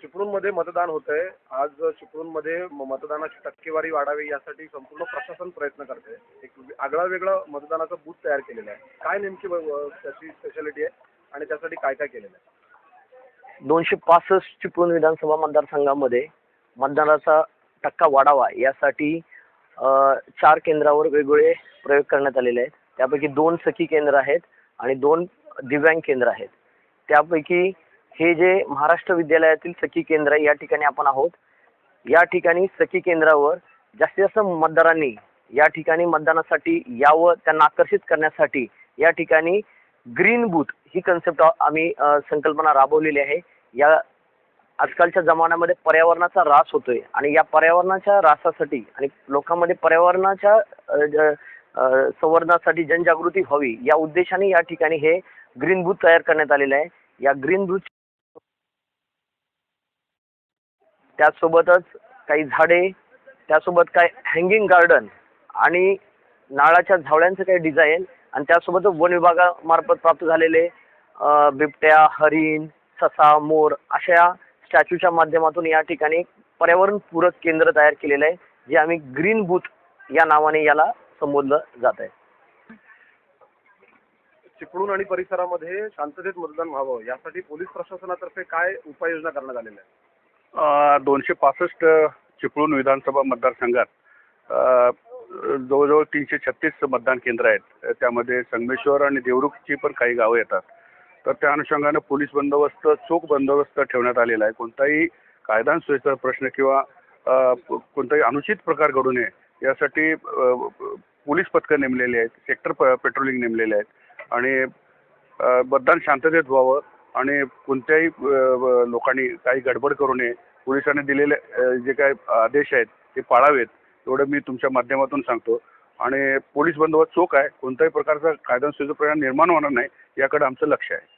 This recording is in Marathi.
चिपळूणमध्ये मतदान होत आहे आज चिपळूणमध्ये म- मतदानाची टक्केवारी वाढावी यासाठी संपूर्ण प्रशासन प्रयत्न करते एक आगळा वेगळा मतदानाचा बूथ तयार केलेला आहे. काय नेमकी त्याची स्पेशालिटी आहे आणि त्यासाठी काय काय केलेलं आहे? दोनशे पासष्ट चिपळूण विधानसभा मतदारसंघामध्ये मतदानाचा टक्का वाढावा यासाठी चार केंद्रावर वेगवेगळे प्रयोग करण्यात आलेले आहेत. त्यापैकी दोन सखी केंद्र आहेत आणि दोन दिव्यांग केंद्र आहेत. त्यापैकी हे जे महाराष्ट्र विद्यालयातील सखी केंद्र आहे या ठिकाणी आपण आहोत. या ठिकाणी सखी केंद्रावर जास्तीत जास्त मतदारांनी या ठिकाणी मतदानासाठी यावं त्यांना आकर्षित करण्यासाठी या ठिकाणी ग्रीन बूथ ही कन्सेप्ट आम्ही संकल्पना राबवलेली आहे. या आजकालच्या जमान्यामध्ये पर्यावरणाचा ऱ्हास होतोय आणि या पर्यावरणाच्या ऱ्हासासाठी आणि लोकांमध्ये पर्यावरणाच्या ज- संवर्धनासाठी जनजागृती व्हावी या उद्देशाने या ठिकाणी हे ग्रीन बूथ तयार करण्यात आलेलं आहे. या ग्रीन बूथ त्याचसोबतच काही झाडे त्यासोबत काय हँगिंग गार्डन आणि नाळाच्या झावळ्यांचं काही डिझाईन आणि त्यासोबत वन विभागामार्फत प्राप्त झालेले बिबट्या हरिण ससा मोर अशा स्टॅच्यूच्या माध्यमातून या ठिकाणी पर्यावरण पर्यावरणपूरक केंद्र तयार केलेलं आहे जे आम्ही ग्रीन बूथ या नावाने याला संबोधलं जात आहे. चिपळूण आणि परिसरामध्ये शांततेत मतदान व्हावं यासाठी पोलीस प्रशासनातर्फे काय उपाययोजना करण्यात आलेल्या आहेत? दोनशे पासष्ट चिपळूण विधानसभा मतदारसंघात जवळजवळ तीनशे छत्तीस मतदान केंद्र आहेत. त्यामध्ये संगमेश्वर आणि देवरुखची पण काही गावं येतात. तर त्या अनुषंगानं पोलीस बंदोबस्त चोख बंदोबस्त ठेवण्यात आलेला आहे. कोणताही कायदा आणि प्रश्न किंवा कोणताही अनुचित प्रकार घडू नये यासाठी पोलीस पथकं नेमलेली आहेत सेक्टर प पेट्रोलिंग नेमलेले आहेत. आणि मतदान शांततेत व्हावं आणि कोणत्याही लोकांनी काही गडबड करू नये पोलिसांनी दिलेले जे काय आदेश आहेत ते पाळावेत एवढं मी तुमच्या माध्यमातून सांगतो. आणि पोलीस बंदोबस्त चोख आहे कोणत्याही प्रकारचा कायदा आणि सुव्यवस्थेचा परिणाम निर्माण होणार नाही याकडे आमचं लक्ष आहे.